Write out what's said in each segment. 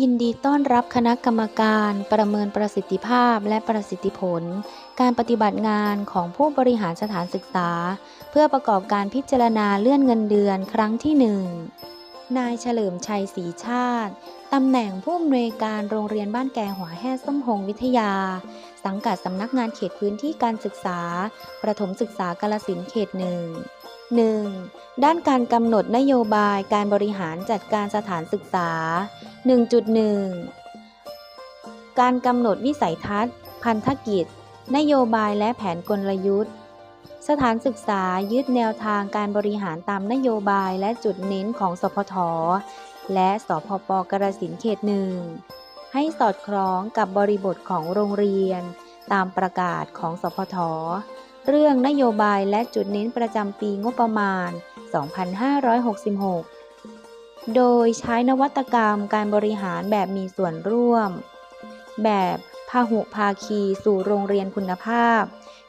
ยินดีต้อนรับคณะกรรมการประเมินประสิทธิภาพและประสิทธิผล การปฏิบัติงานของผู้บริหารสถานศึกษา เพื่อประกอบการพิจารณาเลื่อนเงินเดือนครั้งที่หนึ่งนายเฉลิมชัยศรีชาติ ตำแหน่งผู้อำนวยการโรงเรียนบ้านแกหัวแห่ส้มหงวิทยา สังกัดสำนักงานเขตพื้นที่การศึกษา ประถมศึกษากาลสินเขตหนึ่ง 1. ด้านการกำหนดนโยบายการบริหารจัดการสถานศึกษา 1.1 การกำหนดวิสัยทัศน์ พันธกิจ นโยบายและแผนกลยุทธ์ สถานศึกษายึดแนวทางการบริหารตามนโยบายและจุดเน้นของสพทและสพปกระสินเขตหนึ่ง ให้สอดคล้องกับบริบทของโรงเรียน ตามประกาศของสพท เรื่องนโยบายและจุดเน้นประจำปีงบประมาณ 2566 โดยใช้นวัตกรรมการบริหารแบบมีส่วนร่วม แบบพาหุภาคีสู่โรงเรียนคุณภาพ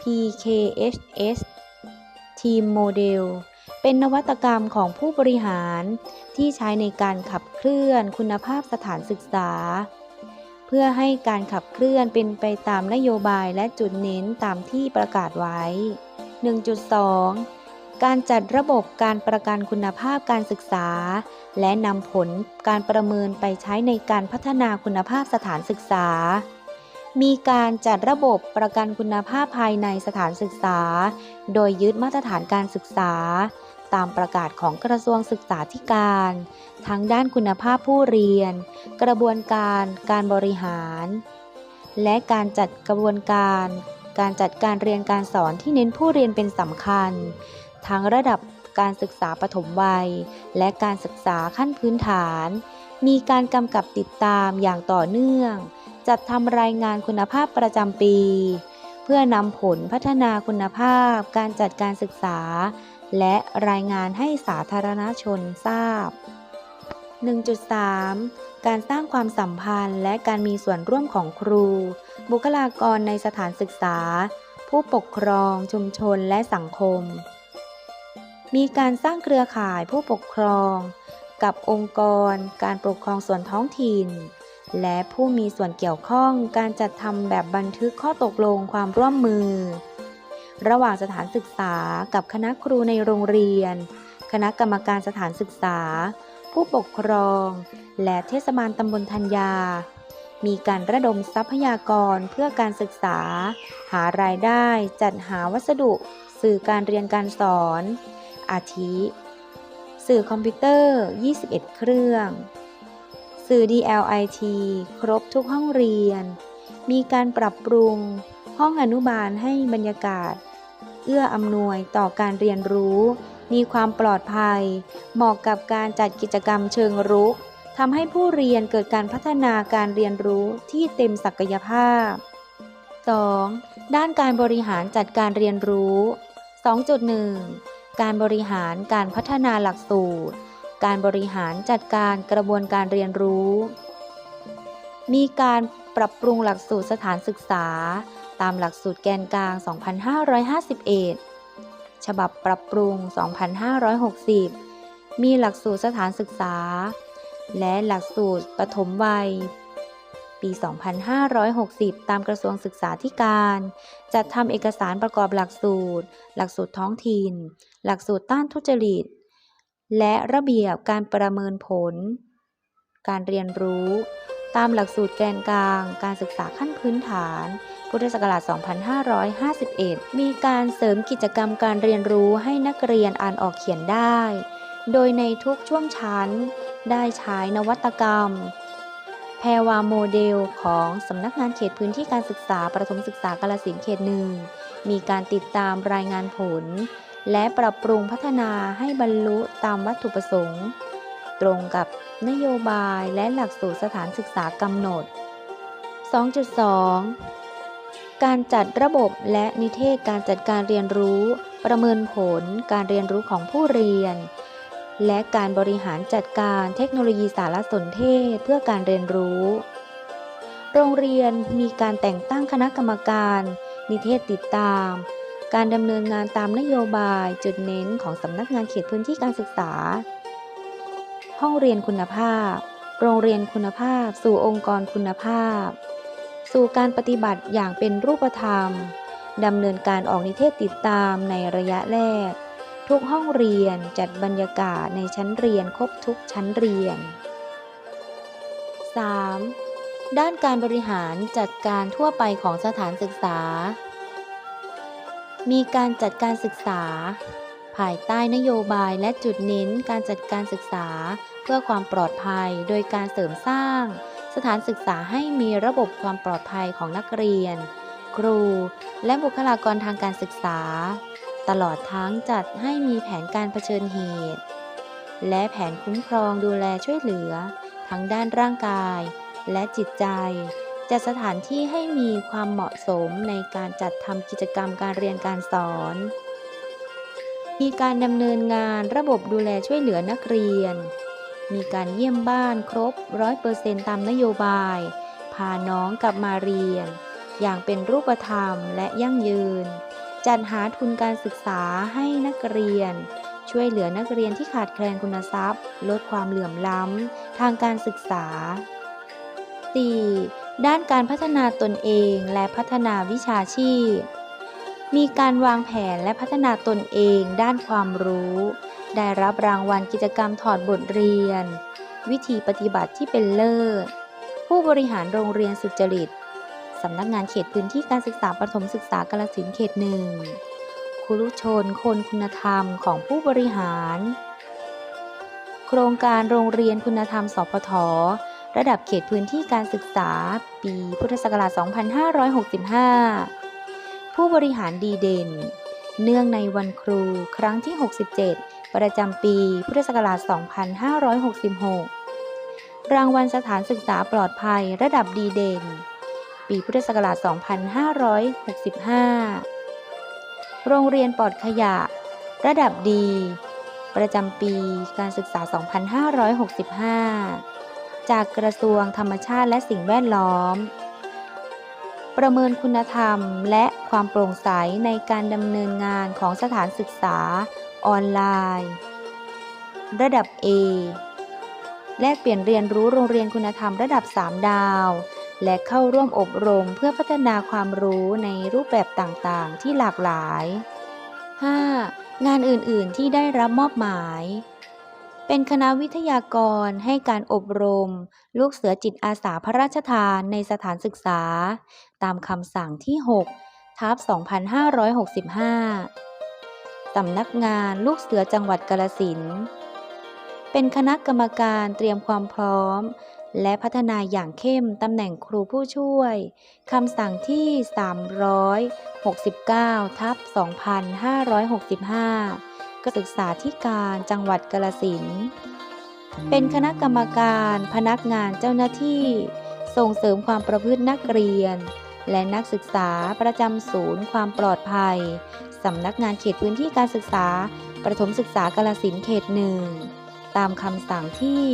PKHS Team Model เป็นนวัตกรรมของผู้บริหารที่ใช้ในการขับเคลื่อนคุณภาพสถานศึกษา เพื่อให้การขับเคลื่อนเป็นไปตามนโยบายและจุดเน้นตามที่ประกาศไว้ 1.2 การจัดระบบการประกันคุณภาพการศึกษา และนำผลการประเมินไปใช้ในการพัฒนาคุณภาพสถานศึกษา มีการจัดระบบประกันคุณภาพภายในสถานศึกษา โดยยึดมาตรฐานการศึกษา ตามประกาศของกระทรวงศึกษาธิการ ทั้งด้านคุณภาพผู้เรียน กระบวนการ การบริหาร และการจัดกระบวนการ การจัดการเรียนการสอนที่เน้นผู้เรียนเป็นสำคัญ ทั้งระดับการศึกษาปฐมวัย และการศึกษาขั้นพื้นฐาน มีการกำกับติดตามอย่างต่อเนื่อง จัดทำรายงานคุณภาพประจำปี เพื่อนำผลพัฒนาคุณภาพ การจัดการศึกษา และรายงานให้สาธารณชนทราบ 1.3 การสร้างความสัมพันธ์และการมีส่วนร่วมของครู บุคลากรในสถานศึกษา ผู้ปกครอง ชุมชน และสังคม มีการสร้างเครือข่ายผู้ปกครอง กับองค์กร การปกครองส่วนท้องถิ่น และผู้มีส่วนเกี่ยวข้องการจัดทำแบบบันทึกข้อตกลงความร่วมมือ ระหว่างสถานศึกษากับคณะครูในโรงเรียน คณะกรรมการสถานศึกษา ผู้ปกครอง และเทศบาลตำบลธัญญา มีการระดมทรัพยากรเพื่อการศึกษา หารายได้จัดหาวัสดุ สื่อการเรียนการสอน อาทิ สื่อคอมพิวเตอร์ 21 เครื่อง สื่อ DLIT ครบทุกห้องเรียน มีการปรับปรุงห้องอนุบาลให้บรรยากาศ เอื้ออำนวยต่อการเรียนรู้ มีความปลอดภัย เหมาะกับการจัดกิจกรรมเชิงรุกทำให้ผู้เรียนเกิดการพัฒนาการเรียนรู้ที่เต็มศักยภาพ 2. ด้านการบริหารจัดการเรียนรู้ 2.1 การบริหารการพัฒนาหลักสูตร การบริหารจัดการกระบวนการเรียนรู้ มีการปรับปรุงหลักสูตรสถานศึกษา ตามหลักสูตรแกนกลาง 2551 ฉบับปรับปรุง 2560 มีหลักสูตรสถานศึกษา และหลักสูตรปฐมวัย ปี 2560 ตามกระทรวงศึกษาธิการ จัดทำเอกสารประกอบหลักสูตร หลักสูตรท้องถิ่น หลักสูตรต้านทุจริต และระเบียบการประเมินผล การเรียนรู้ ตามหลักสูตรแกนกลาง การศึกษาขั้นพื้นฐาน พุทธศักราช 2551 มีการเสริมกิจกรรมการเรียนรู้ให้นักเรียนอ่านออกเขียนได้ โดยในทุกช่วงชั้น ได้ใช้นวัตกรรม แพรวาโมเดลของสำนักงานเขตพื้นที่การศึกษาประถมศึกษากาลสินเขตหนึ่ง มีการติดตามรายงานผล และปรับปรุงพัฒนาให้บรรลุตามวัตถุประสงค์ ตรงกับนโยบายและหลักสูตรสถานศึกษากำหนด 2.2 การจัดระบบและนิเทศการจัดการเรียนรู้ ประเมินผล การเรียนรู้ของผู้เรียน และการบริหารจัดการเทคโนโลยีสารสนเทศเพื่อการเรียนรู้ โรงเรียนมีการแต่งตั้งคณะกรรมการ นิเทศติดตาม การดำเนินงานตามนโยบายจุดเน้นของสำนักงานเขตพื้นที่การศึกษา ห้องเรียนคุณภาพ โรงเรียนคุณภาพ สู่องค์กรคุณภาพ สู่การปฏิบัติอย่างเป็นรูปธรรมดำเนินการออกนิเทศติดตามในระยะแรก ทุกห้องเรียนจัดบรรยากาศในชั้นเรียนครบทุกชั้นเรียน 3. ด้านการบริหารจัดการทั่วไปของสถานศึกษา มีการจัดการศึกษา ภายใต้นโยบายและจุดเน้นการจัดการศึกษา เพื่อความปลอดภัยโดยการเสริมสร้าง สถานศึกษาให้มีระบบความปลอดภัยของนักเรียน ครู และบุคลากรทางการศึกษา ตลอดทั้งจัดให้มีแผนการเผชิญเหตุ และแผนคุ้มครองดูแลช่วยเหลือ ทั้งด้านร่างกาย และจิตใจ จัดสถานที่ให้มีความเหมาะสมในการจัดทำกิจกรรมการเรียนการสอนมีการดำเนินงานระบบดูแลช่วยเหลือนักเรียน มีการเยี่ยมบ้านครบร้อยเปอร์เซ็นตามนโยบาย พาน้องกลับมาเรียน อย่างเป็นรูปธรรมและยั่งยืน จัดหาทุนการศึกษาให้นักเรียน ช่วยเหลือนักเรียนที่ขาดแคลนคุณทรัพย์ ลดความเหลื่อมล้ำ ทางการศึกษา 4. ด้านการพัฒนาตนเองและพัฒนาวิชาชีพ มีการวางแผนและพัฒนาตนเองด้านความรู้ ได้รับรางวัลกิจกรรมถอดบทเรียน วิธีปฏิบัติที่เป็นเลิศ ผู้บริหารโรงเรียนสุจริตสำนักงานเขตพื้นที่การศึกษาประถมศึกษากาลสินเขตหนึ่งครูชนคนคุณธรรมของผู้บริหาร โครงการโรงเรียนคุณธรรม สพท ระดับเขตพื้นที่การศึกษา ปีพุทธศักราช 2565 ผู้บริหารดีเด่น เนื่องในวันครูครั้งที่ 67 ประจำปี พุทธศักราช 2566 รางวัลสถานศึกษาปลอดภัยระดับดีเด่น ปีพุทธศักราช 2565 โรงเรียนปลอดขยะ ระดับดี ประจำปีการศึกษา 2565 จากกระทรวงธรรมชาติและสิ่งแวดล้อม ประเมินคุณธรรมและความโปร่งใสในการดำเนินงานของสถานศึกษาออนไลน์ ระดับ A แลกเปลี่ยนเรียนรู้โรงเรียนคุณธรรมระดับ 3 ดาว และเข้าร่วมอบรมเพื่อพัฒนาความรู้ในรูปแบบต่างๆ ที่หลากหลาย 5. งานอื่น ๆ ที่ได้รับมอบหมาย เป็นคณะวิทยากรให้การอบรม ลูกเสือจิตอาสาพระราชทานในสถานศึกษา ตามคำสั่งที่ 6 ทับ 2565 สำนักงานลูกเสือจังหวัดกาลสิน เป็นคณะกรรมการเตรียมความพร้อม และพัฒนาอย่างเข้มตำแหน่งครูผู้ช่วย คำสั่งที่ 369 ทับ 2565 ศึกษาธิการจังหวัดกาลสินธุ์เป็นคณะกรรมการพนักงานเจ้าหน้าที่ ส่งเสริมความประพฤตินักเรียน และนักศึกษาประจำศูนย์ความปลอดภัยสำนักงานเขตพื้นที่การศึกษา ประถมศึกษากาลสินธุ์เขตหนึ่งตามคำสั่งที่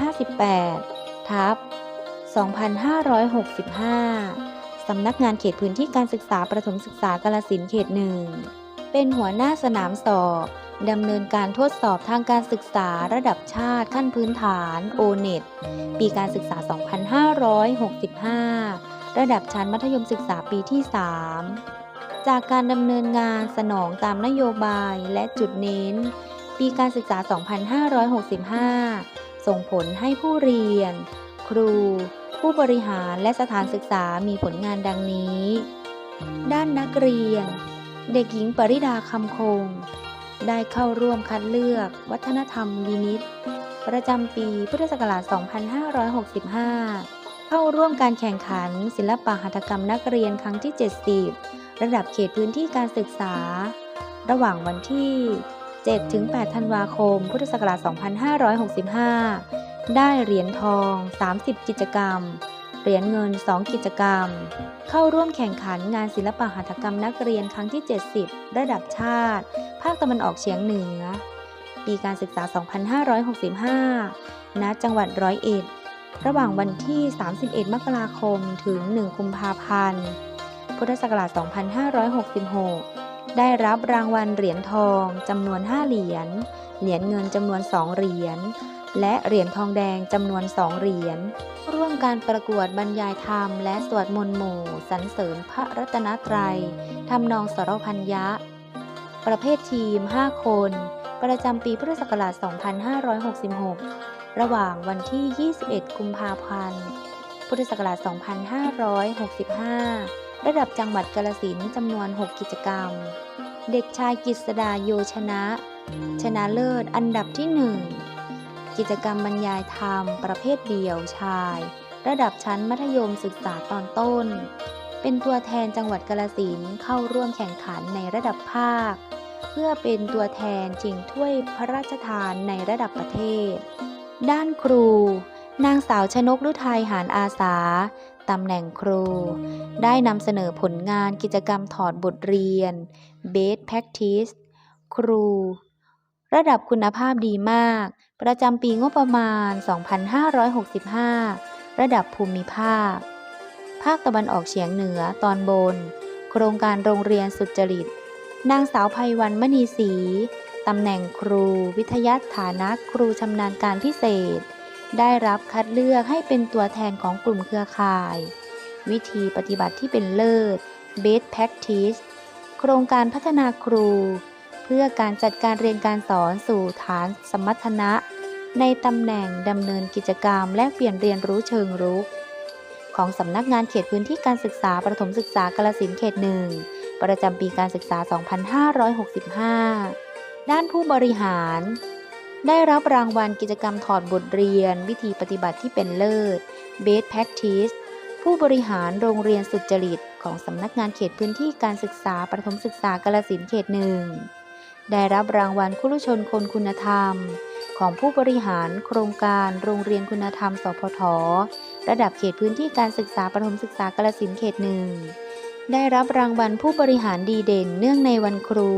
558 ทับ 2565 สำนักงานเขตพื้นที่การศึกษาประถมศึกษากาลสินธุ์เขตหนึ่ง เป็นหัวหน้าสนามสอบดำเนินการทดสอบทางการศึกษาระดับชาติขั้นพื้นฐาน o n e t ปีการศึกษา 2565 ระดับชั้นมัธยมศึกษาปีที่ 3 จากการดำเนินงานสนองตามนโยบายและจุดเน้น ปีการศึกษา 2565 ส่งผลให้ผู้เรียน ครู ผู้บริหารและสถานศึกษามีผลงานดังนี้ ด้านนักเรียน เด็กหญิงปริดาคำคง ได้เข้าร่วมคัดเลือกวัฒนธรรมวินิต ประจำปีพุทธศักราช 2565 เข้าร่วมการแข่งขันศิลปะหัตถกรรมนักเรียนครั้งที่ 70 ระดับเขตพื้นที่การศึกษา ระหว่างวันที่ 7-8 ธันวาคม พุทธศักราช 2565 ได้เหรียญทอง 30 กิจกรรม เหรียญเงิน 2 กิจกรรม เข้าร่วมแข่งขันงานศิลปะหัตถกรรมนักเรียนครั้งที่ 70 ระดับชาติ ภาคตะวันออกเฉียงเหนือ ปีการศึกษา 2565 ณ จังหวัดร้อยเอ็ด ระหว่างวันที่ 31 มกราคม ถึง 1 กุมภาพันธ์ พุทธศักราช 2566 ได้รับรางวัลเหรียญทองจำนวน 5 เหรียญ เหรียญเงินจำนวน 2 เหรียญ และเหรียญทองแดงจำนวน2เหรียญ ร่วมการประกวดบรรยายธรรม และสวดมนต์หมู่สรรเสริญพระรัตนตรัยทำนองสรพัญญะ ประเภททีม 5 คน ประจำปีพุทธศักราช 2566 ระหว่างวันที่ 21 กุมภาพันธ์ พุทธศักราช 2565 ระดับจังหวัดกาฬสินจำนวน 6 กิจกรรม เด็กชายกฤษดาโยชนะ ชนะเลิศอันดับที่ 1 กิจกรรมบรรยายธรรม ประเภทเดี่ยวชาย ระดับชั้นมัธยมศึกษาตอนต้น เป็นตัวแทนจังหวัดกาฬสินเข้าร่วมแข่งขันในระดับภาค เพื่อเป็นตัวแทนชิงถ้วยพระราชทานในระดับประเทศ ด้านครู นางสาวชนกฤทัยหานอาสาตำแหน่งครู ได้นำเสนอผลงานกิจกรรมถอดบทเรียน Best Practice ครู ระดับคุณภาพดีมาก ประจำปีงบประมาณ 2565 ระดับภูมิภาค ภาคตะวันออกเฉียงเหนือตอนบน โครงการโรงเรียนสุจริต นางสาวภัยวันมณีศรีตำแหน่งครูวิทยาฐานะครูชำนาญการพิเศษ ได้รับคัดเลือกให้เป็นตัวแทนของกลุ่มเครือข่าย วิธีปฏิบัติที่เป็นเลิศ Best Practice โครงการพัฒนาครู เพื่อการจัดการเรียนการสอนสู่ฐานสมรรถนะ ในตำแหน่งดำเนินกิจกรรม และเปลี่ยนเรียนรู้เชิงรุก ของสำนักงานเขตพื้นที่การศึกษาประถมศึกษากาลสินเขตหนึ่งประจำปีการศึกษา 2565 ด้านผู้บริหาร ได้รับรางวัลกิจกรรมถอดบทเรียน วิธีปฏิบัติที่เป็นเลิศ Best Practice ผู้บริหารโรงเรียนสุจริต ของสำนักงานเขตพื้นที่การศึกษาประถมศึกษากาลสินเขตหนึ่ง ได้รับรางวัลคุรุชนคนคุณธรรม ของผู้บริหารโครงการโรงเรียนคุณธรรม สพท ระดับเขตพื้นที่การศึกษาประถมศึกษากาลสินเขตหนึ่ง ได้รับรางวัลผู้บริหารดีเด่นเนื่องในวันครู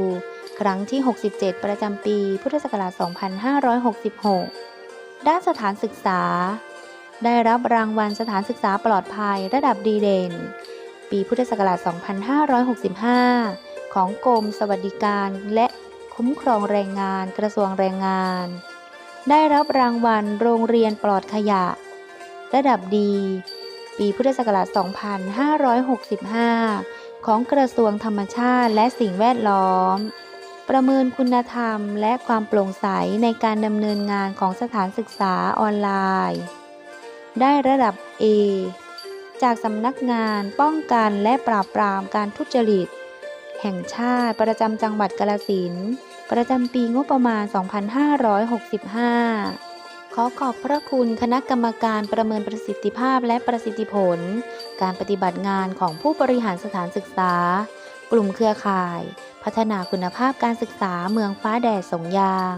ครั้งที่ 67 ประจำปี พุทธศักราช 2566 ด้านสถานศึกษา ได้รับรางวัลสถานศึกษาปลอดภัยระดับดีเด่น ปีพุทธศักราช 2565 ของกรมสวัสดิการและ คุ้มครองแรงงานกระทรวงแรงงาน ได้รับรางวัลโรงเรียนปลอดขยะ ระดับดี ปีพุทธศักราช 2565 ของกระทรวงธรรมชาติและสิ่งแวดล้อม ประเมินคุณธรรมและความโปร่งใสในการดำเนินงานของสถานศึกษาออนไลน์ ได้ระดับ A จากสำนักงานป้องกันและปราบปรามการทุจริต แห่งชาติประจำจังหวัดกาลสินประจำปีงบประมาณ 2565 ขอขอบพระคุณคณะกรรมการประเมินประสิทธิภาพและประสิทธิผล การปฏิบัติงานของผู้บริหารสถานศึกษา กลุ่มเครือข่าย พัฒนาคุณภาพการศึกษาเมืองฟ้าแดดสงยาง